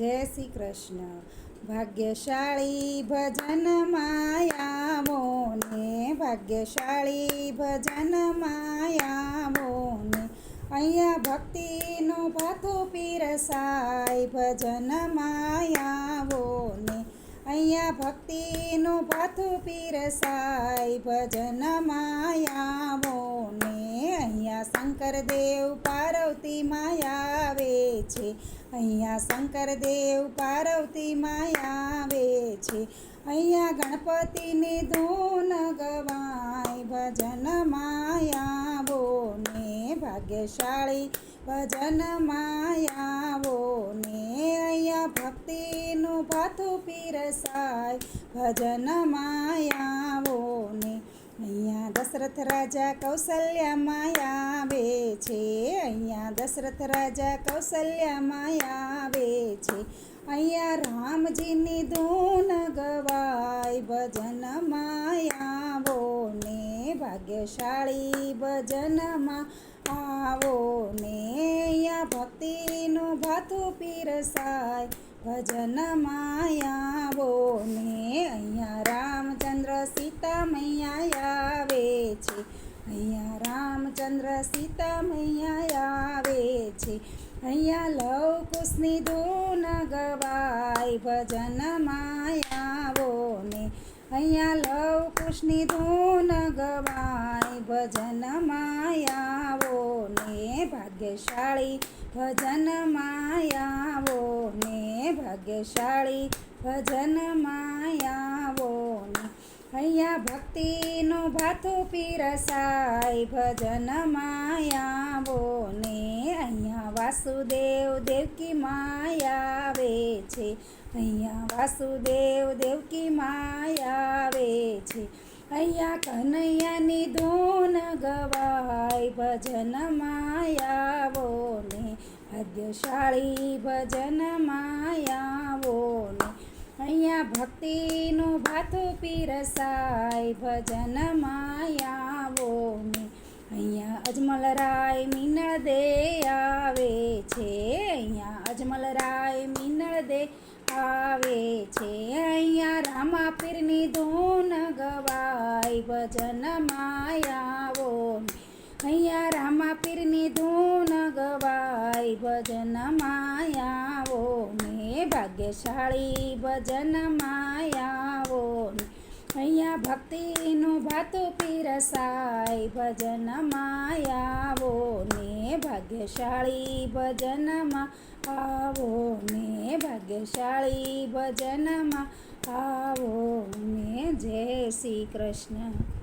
જય શ્રી કૃષ્ણ. ભાગ્યશાળી ભજન માયાવો ને ભાગ્યશાળી ભજન માયા મોને અહીંયા ભક્તિનો ભાથો પીરસાય ભજન માયાવો ને અહીંયા ભક્તિનો ભાથો પીરસાય ભજન અહીંયા શંકરદેવ પાર્વતી માયાવે છે અહીંયા શંકરદેવ પાર્વતી માયાવે છે અહીંયા ગણપતિની ધૂન ગવાય, ભજન માયાવો ને ભાગ્યશાળી. ભજન માયાવો ને અહીંયા ભક્તિનું ભાથું પીરસાય. ભજન માયાવો ને અહીંયા દશરથ રાજા કૌશલ્યામાં આવે છે. અહીંયા દશરથ રાજા કૌશલ્યામાં આવે છે. અહીંયા રામજીની ધૂન ગવાય ભજન આવો ને ભાગ્યશાળી ભજનમાં આવો ને અહીંયા ભક્તિનું ભાથું પીરસાય ભજનમાં રામચંદ્ર સીતા મૈયા આવે છે. અહીંયા લવ કુશની ધૂન ગવાય, ભજન માયાવો ને. અહીંયા લવ કુશની ધૂન ગવાય, ભજન માયાવો ને. ભાગ્યશાળી ભજન માયાવો ને. ભાગ્યશાળી ભજન માયાવો ને. અહીંયા ભક્તિનો ભાથો પીરસાય ભજન માયા ને અહીંયા વાસુદેવ દેવકી માયા આવે છે. અહીંયા વાસુદેવ દેવકી માયા આવે છે. અહીંયા કનૈયાની ધૂન ગવાય ભજન માયા ને. ભાગ્યશાળી ભજન ને અહીંયા ભક્તિનું ભાથું પીરસાય, ભજન માયાવો ને. અહીંયા અજમલરાય મીનળ દે આવે છે. અહીંયા અજમલરાય મીનળ દે આવે છે. અહીંયા રામા પીરની ધૂન ગવાય, ભજન માયાવો અહીંયા રામા પીરની ધૂન ગવાય ભજનમાં આવો ને ભાગ્યશાળી ભજન આવો અહીંયા ભક્તિનું ભાતું પીરસાય ભજન માયાવો ને. ભાગ્યશાળી ભજનમાં આવો ને. ભાગ્યશાળી ભજનમાં આવો ને. જય શ્રી કૃષ્ણ.